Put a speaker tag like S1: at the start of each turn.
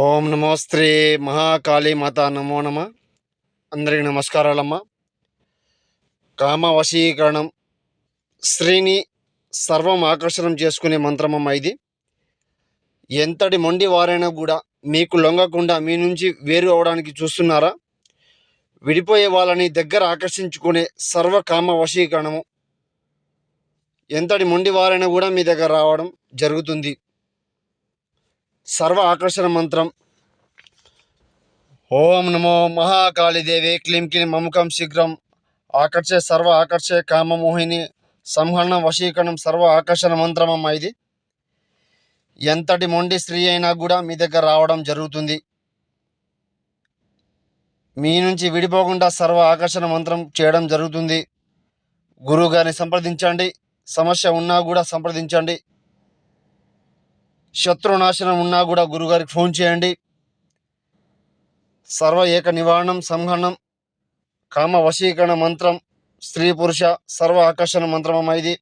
S1: ఓం నమో శ్రీ మహాకాళీ మాత నమో నమ. అందరికి నమస్కారాలమ్మ. కామ వశీకరణం స్త్రీని సర్వం ఆకర్షణం చేసుకునే మంత్రమమ్మ ఇది. ఎంతటి మొండి వారైనా కూడా మీకు లొంగకుండా మీ నుంచి వేరు అవడానికి చూస్తున్నారా? విడిపోయే వాళ్ళని దగ్గర ఆకర్షించుకునే సర్వ కామ వశీకరణము ఎంతటి మొండి వారైనా కూడా మీ దగ్గర రావడం జరుగుతుంది. సర్వ ఆకర్షణ మంత్రం. ఓం నమో మహాకాళీదేవి క్లీం క్లీం మముఖం శీఘ్రం. ఆకర్షే సర్వ ఆకర్షే కామమోహిని సంహరణం వశీకరణం సర్వ ఆకర్షణ మంత్రం అమ్మ ఇది. ఎంతటి మొండి స్త్రీ అయినా కూడా మీ దగ్గర రావడం జరుగుతుంది. మీ నుంచి విడిపోకుండా సర్వ ఆకర్షణ మంత్రం చేయడం జరుగుతుంది. గురువు గారిని సంప్రదించండి. సమస్య ఉన్నా కూడా సంప్రదించండి. శత్రునాశనం ఉన్నా కూడా గురుగారికి ఫోన్ చేయండి. సర్వ ఏక నివారణం సంహనం కామ వశీకరణ మంత్రం స్త్రీ పురుష సర్వ ఆకర్షణ మంత్రం ఇది.